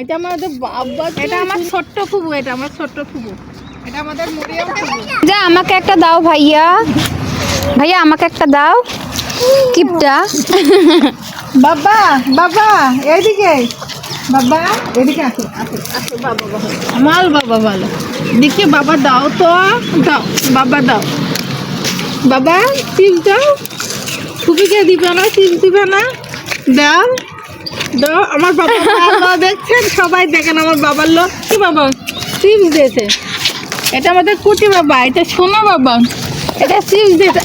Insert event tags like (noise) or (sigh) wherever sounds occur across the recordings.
এটা আমাদের বাবা এটা আমার ছোট্ট ফুবু এটা আমার ছোট্ট ফুবু। এটা আমাদের মরিয়াম ফুবু। যা আমাকে একটা দাও ভাইয়া। ভাইয়া আমাকে একটা দাও। কিপটা। বাবা বাবা এইদিকে বাবা এদিকে আসো আসো বাবা বাবা। আমার বাবা ভালো। দেখি বাবা দাও তো। দাও বাবা দাও। বাবা চিপস দাও। ফুপিকে দিবে না চিপস দিবে না। দাও। আমার বাবা দেখছেন? সবাই দেখেন আমার বাবার লোক। কি বাবা? চিপস দিয়েছে। এটা আমাদের কুটি বাবা এটা সোনা বাবা। এটা চিপস দিয়েছে।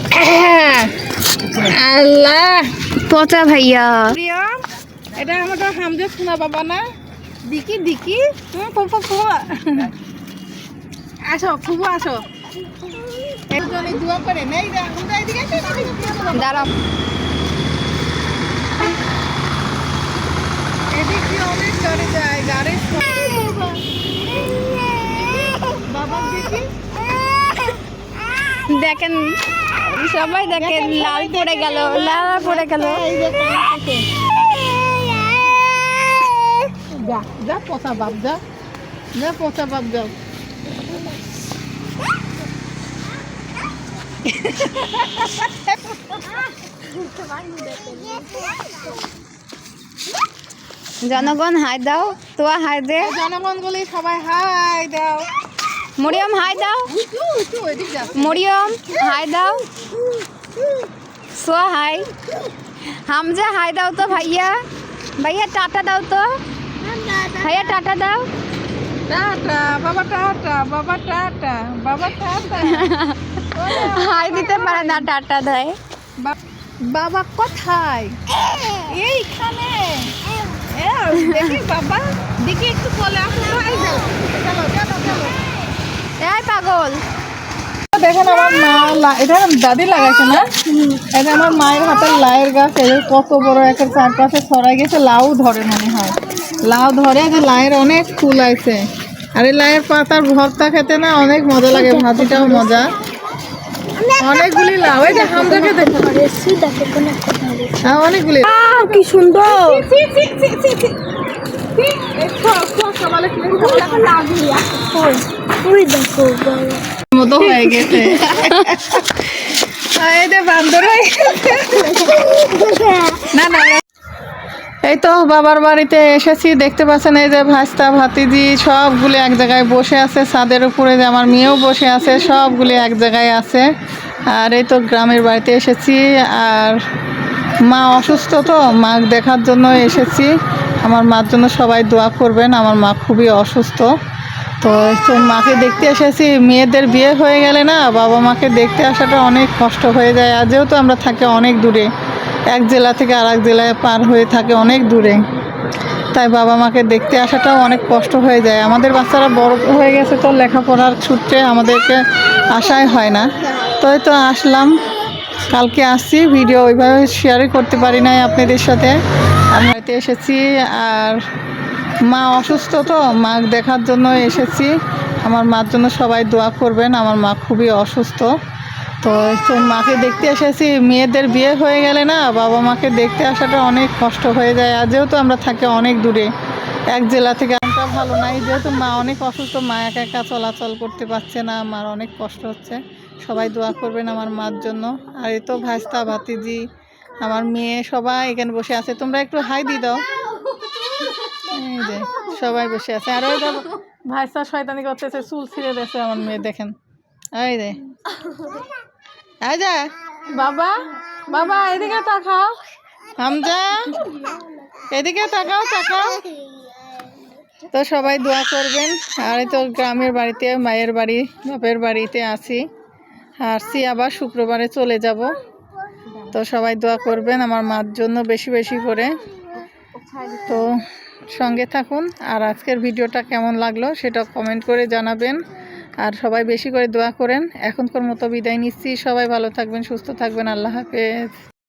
আল্লাহ পচা ভাইয়া। এটা আমাদের হামজা সোনা বাবা না? দিকি দিকি। হুম, ফুফু ফুফু। আসো ফুফু আসো। একজনে করে নেই। দাঁড়াও এদিকে অনেক গাড়ি যায় গাড়ির বাবা দেখি দেখেন সবাই দেখেন লাল পড়ে গেল লাল পড়ে গেল। যা পচা বাপ যা যা পচা বাপ যাও (laughs) (laughs) জনগণ হাই দাও। তোয়া হাই দে। জনগণ বলি সবাই হাই দাও। মরিয়ম হাই দাও। মরিয়ম হাই দাও। সোয়া হাই। হামজা হাই দাও তো ভাইয়া। ভাইয়া টাটা দাও তো। ভাইয়া টাটা দাও। টাটা বাবা টাটা বাবা টাটা বাবা টাটা। (laughs) হাই দিতে পারে না টাটা দেয়। বাবা কোথায়? এইখানে। পাগল। দেখেন আমার মা এটা দাদি লাগাইছে না? এটা আমার মায়ের হাতের লাউয়ের গাছ, এদের কত বড় একটা চারপাশে ছড়াই গেছে, লাউ ধরে মনে হয়। লাউ ধরে যে লাউয়ের অনেক ফুল আছে আর এই লাউয়ের পাতার ভর্তা খেতে না অনেক মজা লাগে, ভাজিটাও মজা। অনেকগুলি লাউ এই যে হামজাকে দেখো। হ্যাঁ অনেকগুলি। কি সুন্দর। মতো হয়ে গেছে। হয়ে। না না। এই তো বাবার বাড়িতে এসেছি, দেখতে পাচ্ছেন এই যে ভাস্তা ভাতিজি সবগুলি এক জায়গায় বসে আছে, ছাদের উপরে যে আমার মেয়েও বসে আছে, সবগুলি এক জায়গায় আছে। আর এই তো গ্রামের বাড়িতে এসেছি, আর মা অসুস্থ তো মা দেখার জন্য এসেছি। আমার মার জন্য সবাই দোয়া করবেন, আমার মা খুবই অসুস্থ। তো তো মাকে দেখতে এসেছি, মেয়েদের বিয়ে হয়ে গেলে না, বাবা মাকে দেখতে আসাটা অনেক কষ্ট হয়ে যায়, আর যেহেতু আমরা থাকি অনেক দূরে এক জেলা থেকে আর এক জেলায় পার হয়ে থাকে অনেক দূরে। তাই বাবা মাকে দেখতে আসাটাও অনেক কষ্ট হয়ে যায়। আমাদের বাচ্চারা বড় হয়ে গেছে তো লেখাপড়ার সূত্রে আমাদেরকে আসাই হয় না। তাই তো আসলাম। কালকে আসছি। ভিডিও ওইভাবে শেয়ারই করতে পারি নাই আপনাদের সাথে। আমি বাড়িতে এসেছি আর মা অসুস্থ তো, মা দেখার জন্য এসেছি। আমার মার জন্য সবাই দোয়া করবেন। আমার মা খুবই অসুস্থ। তো মাকে দেখতে এসেছি, মেয়েদের বিয়ে হয়ে গেলে না বাবা মাকে দেখতে আসাটা অনেক কষ্ট হয়ে যায়। আর যেহেতু আমরা থাকি অনেক দূরে, এক জেলা থেকে আমটা ভালো নাই। যেহেতু মা অনেক অসুস্থ, মা একা একা চলাচল করতে পারছে না মার অনেক কষ্ট হচ্ছে। সবাই দোয়া করবেন আমার মার জন্য। আর এই তো ভাস্তা ভাতিজি, আমার মেয়ে সবাই এখানে বসে আছে। তোমরা একটু হাই দি দাও। এই যে, সবাই বসে আছে। আর ওই ভাইসা শয়তানি করতেছে, চুল ছিঁড়ে দিয়েছে আমার মেয়ে, দেখেন। এই রে যে। বাবা বাবা এদিকে তাকাও হামজা এদিকে তাকাও তাকাও তো সবাই দোয়া করবেন। আর তো গ্রামের বাড়িতে মায়ের বাড়ি বাপের বাড়িতে আছি। আসছি আবার শুক্রবারে চলে যাব। তো সবাই দোয়া করবেন আমার মার জন্য বেশি বেশি করে। তো সঙ্গে থাকুন। আর আজকের ভিডিওটা কেমন লাগল সেটা কমেন্ট করে জানাবেন। আর সবাই বেশি করে দোয়া করেন। এখনকার মতো বিদায় নিচ্ছি। সবাই ভালো থাকবেন, সুস্থ থাকবেন। আল্লাহ হাফেজ।